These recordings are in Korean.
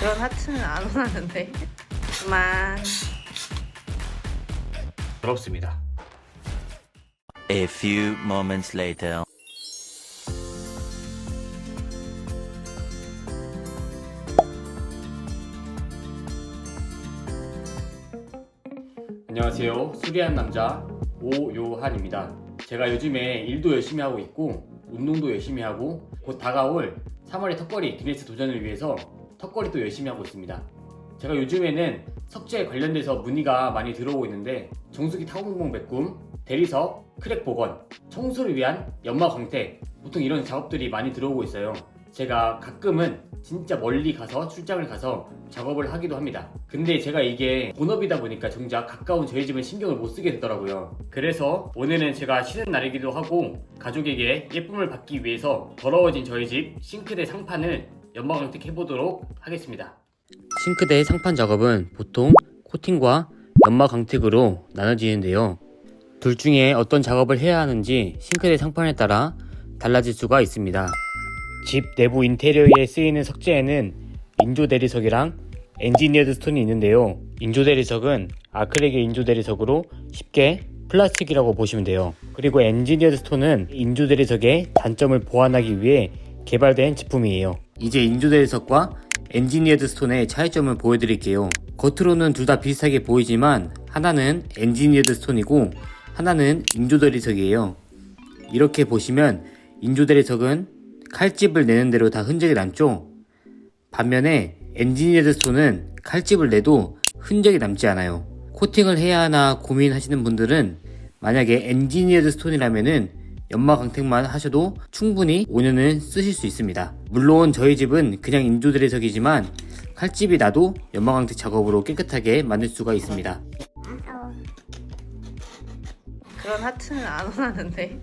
그런 하트는 안 원하는데. 그만. 부럽습니다. A few moments later. 안녕하세요. 수리한 남자 오요한입니다. 제가 요즘에 일도 열심히 하고 있고 운동도 열심히 하고 곧 다가올 3월의 턱걸이 기네스 도전을 위해서 턱걸이도 열심히 하고 있습니다. 제가 요즘에는 석재에 관련돼서 문의가 많이 들어오고 있는데 정수기 타공공 메꿈, 대리석, 크랙 복원, 청소를 위한 연마 광택 보통 이런 작업들이 많이 들어오고 있어요. 제가 가끔은 진짜 멀리 가서 출장을 가서 작업을 하기도 합니다. 근데 제가 이게 본업이다 보니까 정작 가까운 저희 집은 신경을 못 쓰게 되더라고요. 그래서 오늘은 제가 쉬는 날이기도 하고 가족에게 예쁨을 받기 위해서 더러워진 저희 집 싱크대 상판을 연마광택 해보도록 하겠습니다. 싱크대 상판 작업은 보통 코팅과 연마 광택으로 나눠지는데요. 둘 중에 어떤 작업을 해야 하는지 싱크대 상판에 따라 달라질 수가 있습니다. 집 내부 인테리어에 쓰이는 석재에는 인조 대리석이랑 엔지니어드 스톤이 있는데요. 인조 대리석은 아크릴의 인조 대리석으로 쉽게 플라스틱이라고 보시면 돼요. 그리고 엔지니어드 스톤은 인조 대리석의 단점을 보완하기 위해 개발된 제품이에요. 이제 인조 대리석과 엔지니어드 스톤의 차이점을 보여드릴게요. 겉으로는 둘 다 비슷하게 보이지만 하나는 엔지니어드 스톤이고 하나는 인조 대리석이에요. 이렇게 보시면 인조 대리석은 칼집을 내는 대로 다 흔적이 남죠? 반면에 엔지니어드 스톤은 칼집을 내도 흔적이 남지 않아요. 코팅을 해야 하나 고민하시는 분들은 만약에 엔지니어드 스톤이라면은 연마 광택만 하셔도 충분히 5년은 쓰실 수 있습니다. 물론 저희 집은 그냥 인조 대리석이지만 칼집이 나도 연마 광택 작업으로 깨끗하게 만들 수가 있습니다. 그런 하트는 안 원하는데.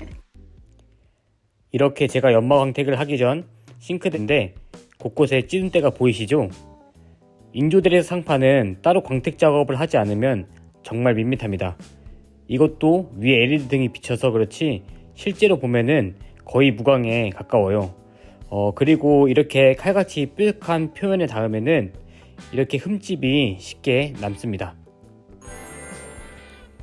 이렇게 제가 연마 광택을 하기 전 싱크대인데 곳곳에 찌든 때가 보이시죠? 인조대리 상판은 따로 광택 작업을 하지 않으면 정말 밋밋합니다. 이것도 위에 LED 등이 비쳐서 그렇지 실제로 보면은 거의 무광에 가까워요. 어, 그리고 이렇게 칼같이 뾰족한 표면에 닿으면은 이렇게 흠집이 쉽게 남습니다.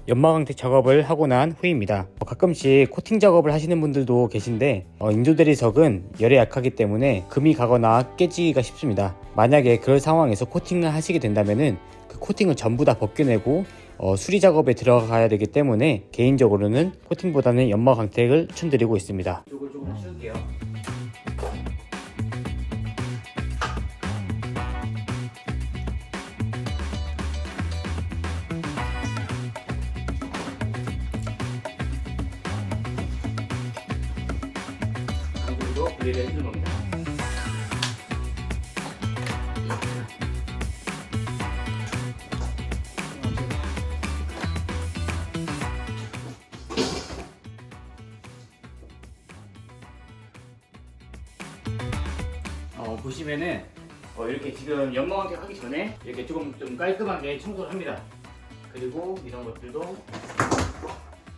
연마광택 작업을 하고 난 후입니다. 어, 가끔씩 코팅 작업을 하시는 분들도 계신데 어, 인조대리석은 열에 약하기 때문에 금이 가거나 깨지기가 쉽습니다. 만약에 그럴 상황에서 코팅을 하시게 된다면은 그 코팅을 전부 다 벗겨내고 어, 수리 작업에 들어가야 되기 때문에 개인적으로는 코팅보다는 연마 광택을 추천드리고 있습니다. 이쪽을 조금 치울게요. 보시면은 어, 이렇게 지금 연마광택 하기 전에 이렇게 조금 좀 깔끔하게 청소를 합니다. 그리고 이런 것들도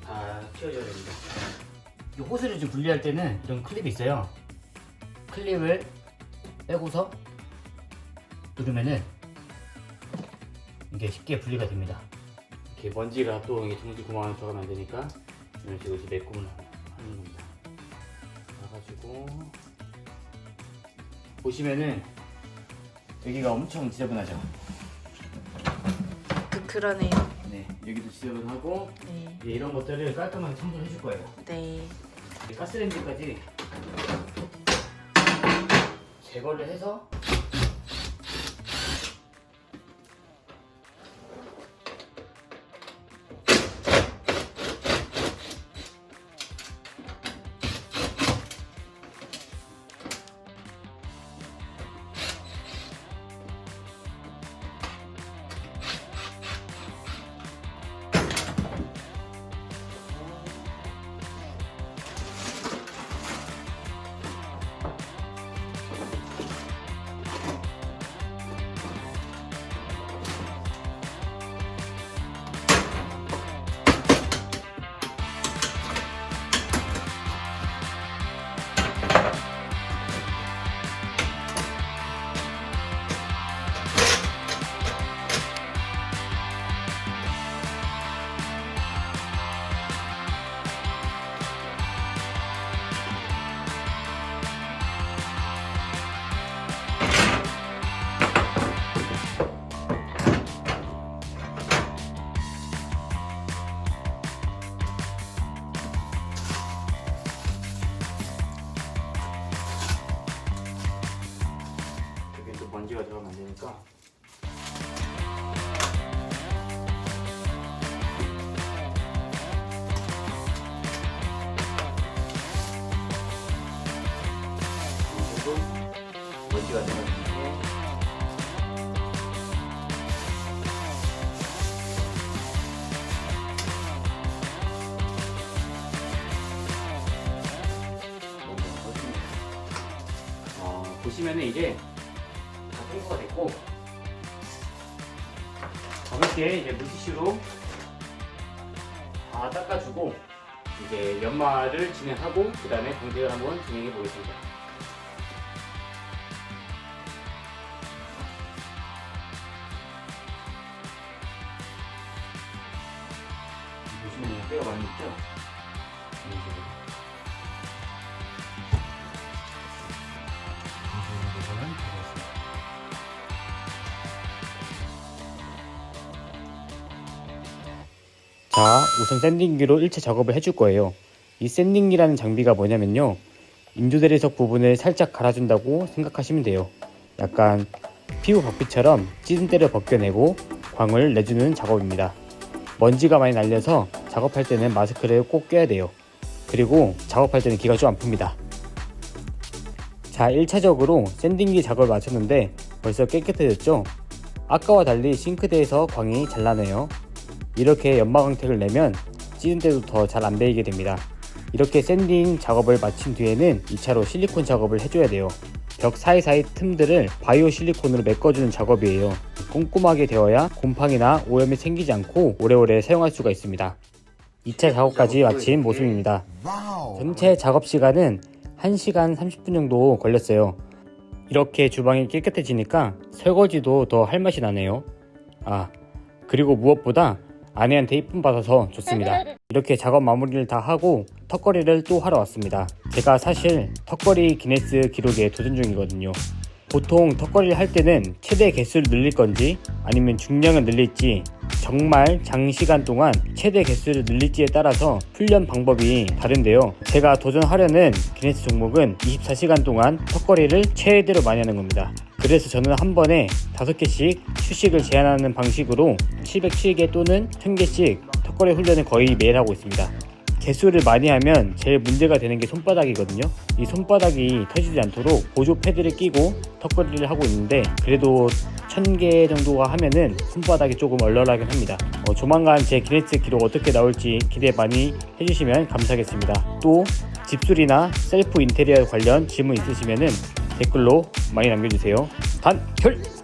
다 치워줘야 됩니다. 이 호스를 좀 분리할 때는 이런 클립이 있어요. 클립을 빼고서 누르면은 이게 쉽게 분리가 됩니다. 이렇게 먼지가 또 이게 정지 구멍 안에 들어가면 안 되니까 이런 식으로 매꿈을 하는 겁니다. 나가지고 보시면은 여기가 엄청 지저분하죠. 그, 그러네요. 네, 여기도 지저분하고 네. 이제 이런 것들을 깔끔하게 청소를 해줄 거예요. 네. 가스레인지까지 제거를 해서 먼지가 들어가면 안 되니까 조금 먼지가 좋습니다. 어, 보시면은 이제 다 청소가 됐고 가볍게 이제 물티슈로 다 닦아주고 이제 연마를 진행하고 그 다음에 공색을 한번 진행해 보겠습니다. 자, 우선 샌딩기로 1차 작업을 해줄 거예요. 이 샌딩기라는 장비가 뭐냐면요. 인조대리석 부분을 살짝 갈아준다고 생각하시면 돼요. 약간 피부 박피처럼 찌든 때를 벗겨내고 광을 내주는 작업입니다. 먼지가 많이 날려서 작업할 때는 마스크를 꼭 껴야 돼요. 그리고 작업할 때는 기가 좀 아픕니다. 자, 1차적으로 샌딩기 작업을 마쳤는데 벌써 깨끗해졌죠? 아까와 달리 싱크대에서 광이 잘 나네요. 이렇게 연마광택을 내면 찌든 때도 더 잘안 배이게 됩니다. 이렇게 샌딩 작업을 마친 뒤에는 2차로 실리콘 작업을 해줘야 돼요. 벽 사이사이 틈들을 바이오 실리콘으로 메꿔주는 작업이에요. 꼼꼼하게 되어야 곰팡이나 오염이 생기지 않고 오래오래 사용할 수가 있습니다. 2차 작업까지 마친 모습입니다. 전체 작업 시간은 1시간 30분 정도 걸렸어요. 이렇게 주방이 깨끗해지니까 설거지도 더 할 맛이 나네요. 아, 그리고 무엇보다 아내한테 이쁨 받아서 좋습니다. 이렇게 작업 마무리를 다 하고 턱걸이를 또 하러 왔습니다. 제가 사실 턱걸이 기네스 기록에 도전 중이거든요. 보통 턱걸이를 할 때는 최대 개수를 늘릴 건지 아니면 중량을 늘릴지 정말 장시간 동안 최대 개수를 늘릴지에 따라서 훈련 방법이 다른데요. 제가 도전하려는 기네스 종목은 24시간 동안 턱걸이를 최대로 많이 하는 겁니다. 그래서 저는 한 번에 5개씩 휴식을 제한하는 방식으로 707개 또는 1000개씩 턱걸이 훈련을 거의 매일 하고 있습니다. 개수를 많이 하면 제일 문제가 되는 게 손바닥이거든요. 이 손바닥이 터지지 않도록 보조 패드를 끼고 턱걸이를 하고 있는데 그래도 1000개 정도가 하면은 손바닥이 조금 얼얼하긴 합니다. 어, 조만간 제 기네스 기록 어떻게 나올지 기대 많이 해주시면 감사하겠습니다. 또 집술이나 셀프 인테리어 관련 질문 있으시면은 댓글로 많이 남겨주세요. 단결!